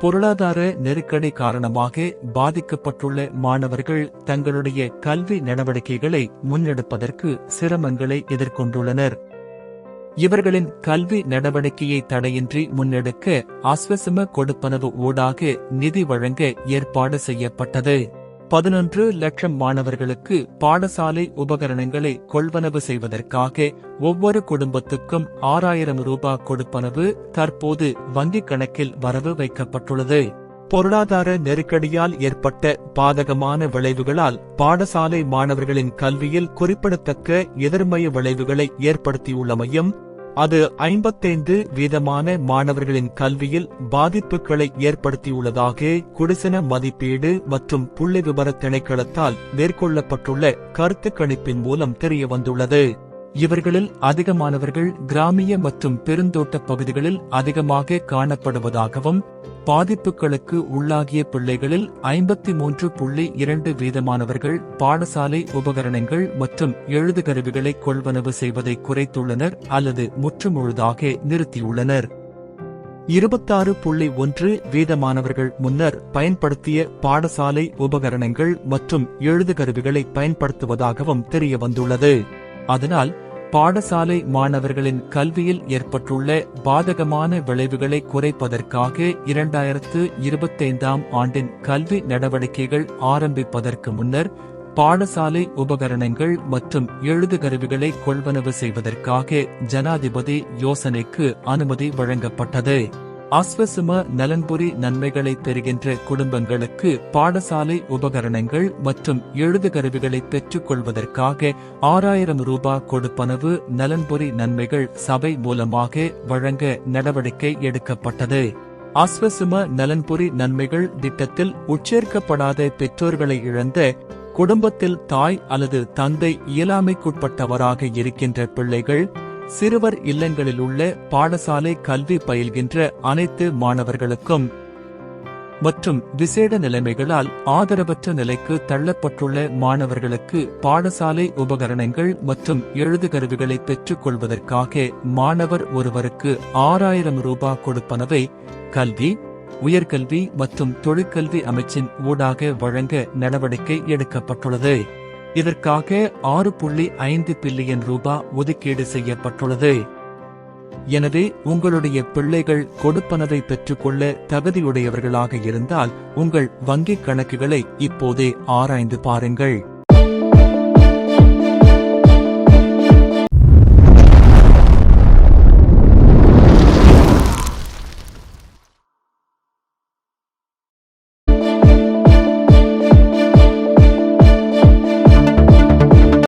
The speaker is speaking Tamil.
பொருளாதார நெருக்கடி காரணமாக பாதிக்கப்பட்டுள்ள மாணவர்கள் தங்களுடைய கல்வி நடவடிக்கைகளை முன்னெடுப்பதற்கு சிரமங்களை எதிர்கொண்டுள்ளனர். இவர்களின் கல்வி நடவடிக்கையை தடையின்றி முன்னெடுக்க ஆஸ்வசம கொடுப்பனவு ஊடாக நிதி வழங்க ஏற்பாடு செய்யப்பட்டது. பதினொன்று லட்சம் மாணவர்களுக்கு பாடசாலை உபகரணங்களை கொள்வனவு செய்வதற்காக ஒவ்வொரு குடும்பத்துக்கும் ஆறாயிரம் ரூபாய் கொடுப்பனவு தற்போது வங்கிக் கணக்கில் வரவு வைக்கப்பட்டுள்ளது. பொருளாதார நெருக்கடியால் ஏற்பட்ட பாதகமான விளைவுகளால் பாடசாலை மாணவர்களின் கல்வியில் குறிப்பிடத்தக்க எதிர்மய விளைவுகளை ஏற்படுத்தியுள்ளமையும் அது ஐம்பத்தைந்து வீதமான மாணவர்களின் கல்வியில் பாதிப்புகளை ஏற்படுத்தியுள்ளதாக குடிசன மதிப்பீடு மற்றும் புள்ளி விவர திணைக்களத்தால் மேற்கொள்ளப்பட்டுள்ள கருத்து கணிப்பின் மூலம் தெரியவந்துள்ளது. இவர்களில் அதிகமானவர்கள் கிராமிய மற்றும் பெருந்தோட்ட பகுதிகளில் அதிகமாக காணப்படுவதாகவும் பாதிப்புகளுக்கு உள்ளாகிய பிள்ளைகளில் ஐம்பத்தி மூன்று புள்ளி இரண்டு வீதமானவர்கள் பாடசாலை உபகரணங்கள் மற்றும் எழுதுகருவிகளை கொள்வனவு செய்வதை குறைத்துள்ளனர் அல்லது முற்றுமுழுதாக நிறுத்தியுள்ளனர். இருபத்தாறு புள்ளி ஒன்று வீதமானவர்கள் முன்னர் பயன்படுத்திய பாடசாலை உபகரணங்கள் மற்றும் எழுதுகருவிகளை பயன்படுத்துவதாகவும் தெரியவந்துள்ளது. அதனால் பாடசாலை மாணவர்களின் கல்வியில் ஏற்பட்டுள்ள பாதகமான விளைவுகளை குறைப்பதற்காக இரண்டாயிரத்து இருபத்தைந்தாம் ஆண்டின் கல்வி நடவடிக்கைகள் ஆரம்பிப்பதற்கு முன்னர் பாடசாலை உபகரணங்கள் மற்றும் எழுதுகருவிகளை கொள்வனவு செய்வதற்காக ஜனாதிபதி யோசனைக்கு அனுமதி வழங்கப்பட்டது. அஸ்வசும நலன்புரி நன்மைகளை பெறுகின்ற குடும்பங்களுக்கு பாடசாலை உபகரணங்கள் மற்றும் எழுதுகருவிகளை பெற்றுக் கொள்வதற்காக ஆறாயிரம் ரூபாய் கொடுப்பனவு நலன்புரி நன்மைகள் சபை மூலமாக வழங்க நடவடிக்கை எடுக்கப்பட்டது. அஸ்வசும நலன்புரி நன்மைகள் திட்டத்தில் உச்சேர்க்கப்படாத பெற்றோர்களை இழந்த குடும்பத்தில் தாய் அல்லது தந்தை இயலாமைக்குட்பட்டவராக இருக்கின்ற பிள்ளைகள் சிறுவர் இல்லங்களில் உள்ள பாடசாலை கல்வி பயில்கின்ற அனைத்து மாணவர்களுக்கும் மற்றும் விசேட நிலைமைகளால் ஆதரவற்ற நிலைக்கு தள்ளப்பட்டுள்ள மாணவர்களுக்கு பாடசாலை உபகரணங்கள் மற்றும் எழுதுகருவிகளை பெற்றுக் கொள்வதற்காக மாணவர் ஒருவருக்கு ஆறாயிரம் ரூபாய் கொடுப்பனவை கல்வி உயர்கல்வி மற்றும் தொழிற்கல்வி அமைச்சின் ஊடாக வழங்க நடவடிக்கை எடுக்கப்பட்டுள்ளது. இதற்காக ஆறு புள்ளி ஐந்து பில்லியன் ரூபாய் ஒதுக்கீடு செய்யப்பட்டுள்ளது. எனவே உங்களுடைய பிள்ளைகள் கொடுப்பனவை பெற்றுக்கொள்ள தகுதியுடையவர்களாக இருந்தால் உங்கள் வங்கிக் கணக்குகளை இப்போதே ஆராய்ந்து பாருங்கள்.